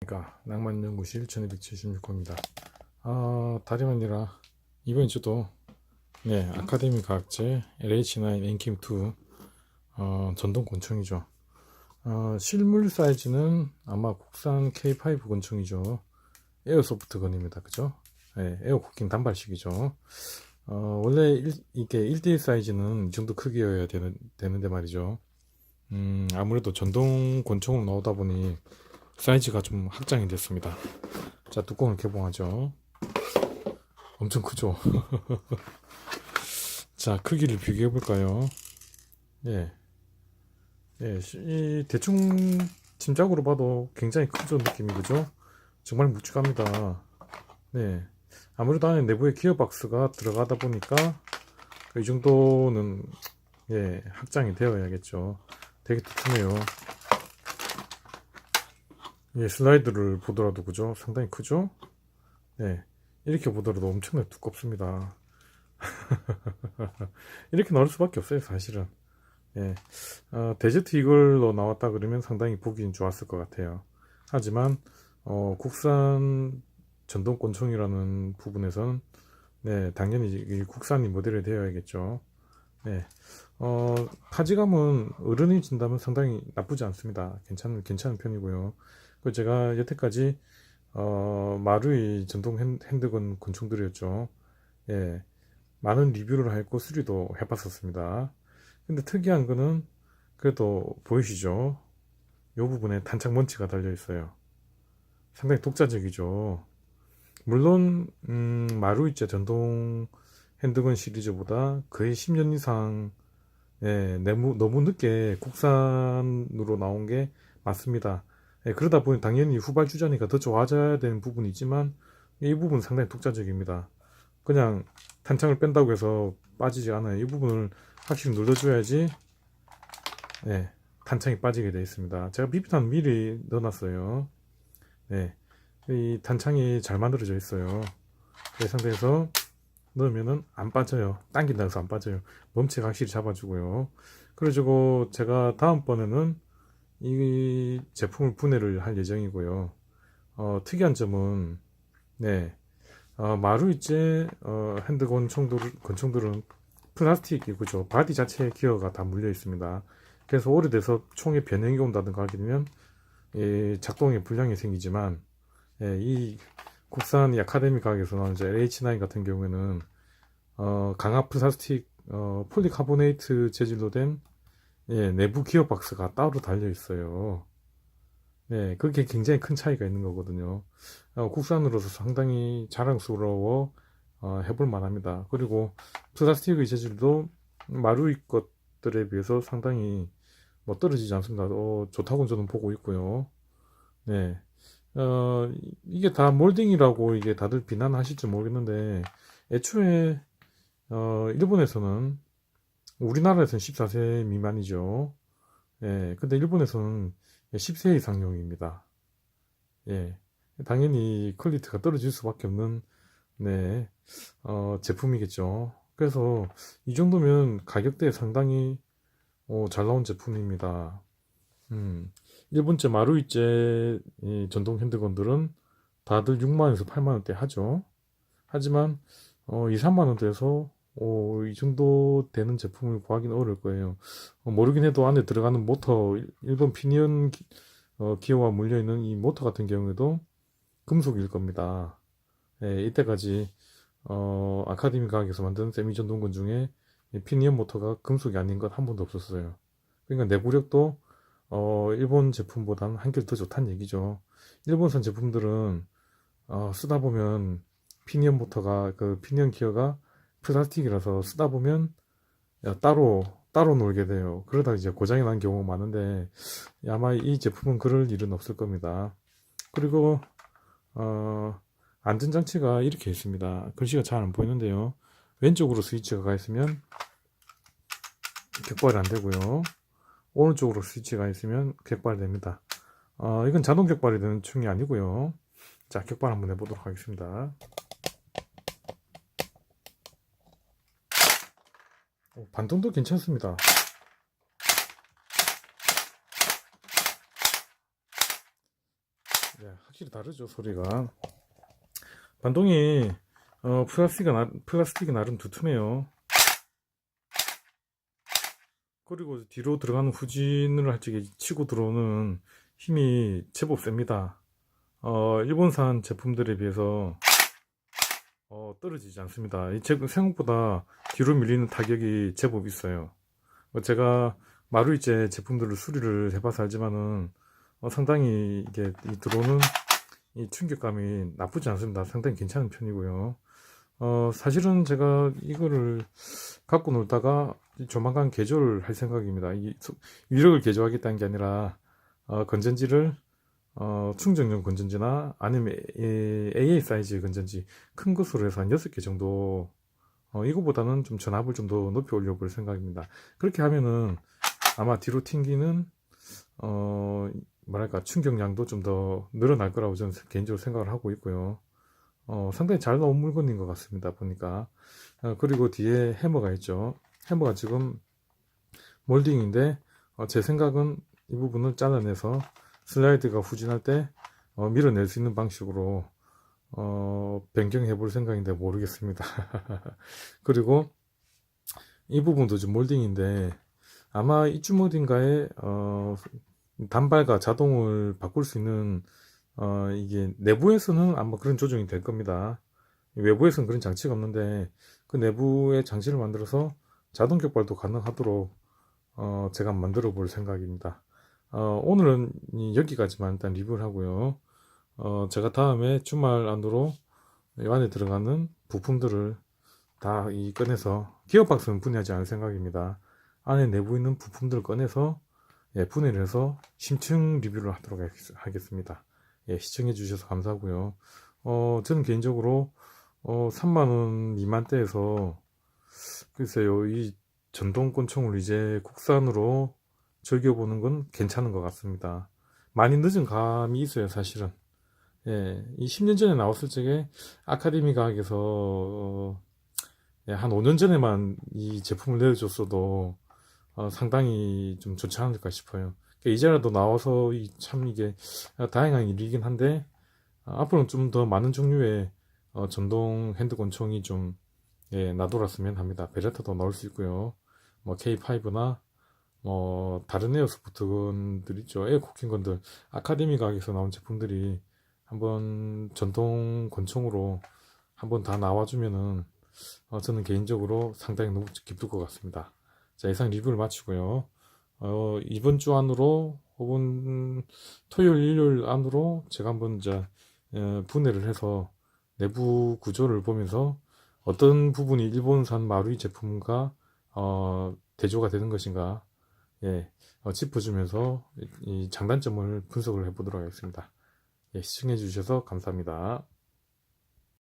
그러니까 낭만연구실 1276호입니다. 아, 다름 아니라 이번 주도 네 아카데미 과학제 LH9 엔킴2 어, 전동 권총이죠. 어, 실물 사이즈는 아마 국산 K5 권총이죠. 에어소프트 건입니다. 그죠? 네, 에어 코킹 단발식이죠. 어, 원래 일, 이게 1대1 사이즈는 이 정도 크기여야 되는, 되는데 말이죠. 음, 아무래도 전동 권총으로 나오다 보니 사이즈가 좀 확장이 됐습니다. 자, 뚜껑을 개봉하죠. 엄청 크죠? 자, 크기를 비교해 볼까요? 예. 예, 시- 이 대충 짐작으로 봐도 굉장히 크죠, 느낌이, 그죠? 정말 묵직합니다. 네. 아무래도 안에 내부에 기어박스가 들어가다 보니까 이 정도는, 예, 확장이 되어야겠죠. 되게 두툼해요. 예, 슬라이드를 보더라도 그죠? 상당히 크죠? 네. 이렇게 보더라도 엄청나게 두껍습니다. 이렇게 나올 수밖에 없어요, 사실은. 예. 어, 데저트 이걸로 나왔다 그러면 상당히 보기는 좋았을 것 같아요. 하지만, 어, 국산 전동 권총이라는 부분에서는, 네, 당연히 이 국산이 모델이 되어야겠죠. 네. 어, 타지감은 어른이 진다면 상당히 나쁘지 않습니다. 괜찮은, 괜찮은 편이고요. 그 제가 여태까지 어, 마루이 전동 핸- 핸드건 권총들이었죠. 예, 많은 리뷰를 했고 수리도 해봤었습니다. 근데 특이한 거는 그래도 보이시죠? 이 부분에 단착 먼치가 달려 있어요. 상당히 독자적이죠. 물론 음, 마루이제 전동 핸드건 시리즈보다 거의 10년 이상 예, 너무, 너무 늦게 국산으로 나온 게 맞습니다. 예, 그러다 보니 당연히 후발주자니까 더 좋아져야 되는 부분이 있지만 이 부분은 상당히 독자적입니다. 그냥 탄창을 뺀다고 해서 빠지지 않아요. 이 부분을 확실히 눌러줘야지 예, 탄창이 빠지게 되어 있습니다. 제가 비비탄 미리 넣어놨어요. 네, 이 탄창이 잘 만들어져 있어요. 그 상태에서 넣으면은 안 빠져요. 당긴다 해서 안 빠져요. 멈치가 확실히 잡아주고요. 그래가지고 제가 다음번에는 이 제품을 분해를 할 예정이고요. 어, 특이한 점은 네 어, 마루이제 어, 핸드 권총들, 권총들은 플라스틱이 그죠 바디 자체에 기어가 다 물려 있습니다. 그래서 오래돼서 총에 변형이 온다든가 하게 되면 예, 작동에 불량이 생기지만 예, 이 국산 이 아카데미 가격에서 나오는 이제 LH9 같은 경우에는 어, 강화 플라스틱 어, 폴리카보네이트 재질로 된 예, 내부 기어 박스가 따로 달려 있어요. 네, 그게 굉장히 큰 차이가 있는 거거든요. 어, 국산으로서 상당히 자랑스러워 어, 해볼 만합니다. 그리고 플라스틱의 재질도 마루이 것들에 비해서 상당히 뭐 떨어지지 않습니다. 어, 좋다고 저는 보고 있고요. 네, 어, 이게 다 몰딩이라고 이게 다들 비난하실지 모르겠는데 애초에 어, 일본에서는 우리나라에서는 14세 미만이죠. 예, 근데 일본에서는 10세 이상용입니다. 예, 당연히 퀄리티가 떨어질 수밖에 없는, 네, 어, 제품이겠죠. 그래서 이 정도면 가격대에 상당히, 어, 잘 나온 제품입니다. 음, 일본제 마루이제 이 전동 핸드건들은 다들 6만원에서 8만원대 하죠. 하지만, 어, 2, 3만원대에서 어, 이 정도 되는 제품을 구하기는 어려울 거예요. 어, 모르긴 해도 안에 들어가는 모터, 일- 일본 피니언 기, 어, 기어와 물려있는 이 모터 같은 경우에도 금속일 겁니다. 예, 이때까지, 어, 아카데미 과학에서 만든 세미 전동건 중에 이 피니언 모터가 금속이 아닌 건 한 번도 없었어요. 그러니까 내구력도, 어, 일본 제품보다는 한결 더 좋다는 얘기죠. 일본산 제품들은, 어, 쓰다 보면 피니언 모터가, 그 피니언 기어가 플라스틱이라서 쓰다 보면 야, 따로 따로 놀게 돼요. 그러다 이제 고장이 난 경우가 많은데 아마 이 제품은 그럴 일은 없을 겁니다. 그리고 어, 안전장치가 이렇게 있습니다. 글씨가 잘 안 보이는데요. 왼쪽으로 스위치가 가 있으면 격발이 안 되고요. 오른쪽으로 스위치가 있으면 격발됩니다. 어, 이건 자동 격발이 되는 충이 아니고요. 자, 격발 한번 해보도록 하겠습니다. 반동도 괜찮습니다. 네, 확실히 다르죠 소리가. 반동이 어, 플라스틱이, 나, 플라스틱이 나름 두툼해요. 그리고 뒤로 들어가는 후진을 할 적에 치고 들어오는 힘이 제법 셉니다. 어, 일본산 제품들에 비해서 어, 떨어지지 않습니다 이 제- 생각보다 뒤로 밀리는 타격이 제법 있어요 뭐 제가 마루이제 제품들을 수리를 해봐서 알지만은 어, 상당히 이게 이 들어오는 이 충격감이 나쁘지 않습니다. 상당히 괜찮은 편이고요. 어, 사실은 제가 이거를 갖고 놀다가 조만간 개조를 할 생각입니다. 이 소- 위력을 개조하겠다는 게 아니라 어, 건전지를 어, 충전용 건전지나 아니면 AA 사이즈 건전지 큰 것으로 해서 한 6개 정도 어, 이거보다는 좀 전압을 좀 더 높이 올려볼 생각입니다. 그렇게 하면은 아마 뒤로 튕기는 어, 뭐랄까 충격량도 좀 더 늘어날 거라고 저는 개인적으로 생각을 하고 있고요. 어, 상당히 잘 나온 물건인 것 같습니다. 보니까 어, 그리고 뒤에 해머가 있죠. 해머가 지금 몰딩인데 어, 제 생각은 이 부분을 잘라내서 슬라이드가 후진할 때 어, 밀어낼 수 있는 방식으로 어, 변경해 볼 생각인데 모르겠습니다. 그리고 이 부분도 지금 몰딩인데 아마 이쯤 어딘가에 어, 단발과 자동을 바꿀 수 있는 어, 이게 내부에서는 아마 그런 조정이 될 겁니다. 외부에서는 그런 장치가 없는데 그 내부에 장치를 만들어서 자동 격발도 가능하도록 어, 제가 만들어 볼 생각입니다. 어, 오늘은 이 여기까지만 일단 리뷰를 하고요. 어, 제가 다음에 주말 안으로 이 안에 들어가는 부품들을 다 이 꺼내서 기어박스는 분해하지 않을 생각입니다. 안에 내부 있는 부품들을 꺼내서 예, 분해를 해서 심층 리뷰를 하도록 하겠- 하겠습니다. 예, 시청해 주셔서 감사하고요. 어, 저는 개인적으로 어, 3만원 미만대에서 글쎄요, 이 전동 권총을 이제 국산으로 즐겨보는 건 괜찮은 것 같습니다. 많이 늦은 감이 있어요, 사실은. 예, 이 10년 전에 나왔을 적에 아카데미 과학에서 어, 예, 한 5년 전에만 이 제품을 내려줬어도 어, 상당히 좀 좋지 않을까 싶어요. 그러니까 이제라도 나와서 이, 참 이게 다행한 일이긴 한데 어, 앞으로는 좀 더 많은 종류의 어, 전동 핸드권총이 좀 예, 나돌았으면 합니다. 베레타도 나올 수 있고요. 뭐 K5나 뭐 다른 에어 소프트건들 있죠. 에어 쿠킹건들 아카데미 가게에서 나온 제품들이 한번 전동 권총으로 한번 다 나와주면은 어, 저는 개인적으로 상당히 너무 기쁠 것 같습니다. 자, 이상 리뷰를 마치고요. 어, 이번 주 안으로 혹은 토요일, 일요일 안으로 제가 한번 이제 어, 분해를 해서 내부 구조를 보면서 어떤 부분이 일본산 마루이 제품과 어, 대조가 되는 것인가 예, 어, 짚어주면서 이, 이 장단점을 분석을 해보도록 하겠습니다. 예, 시청해 주셔서 감사합니다.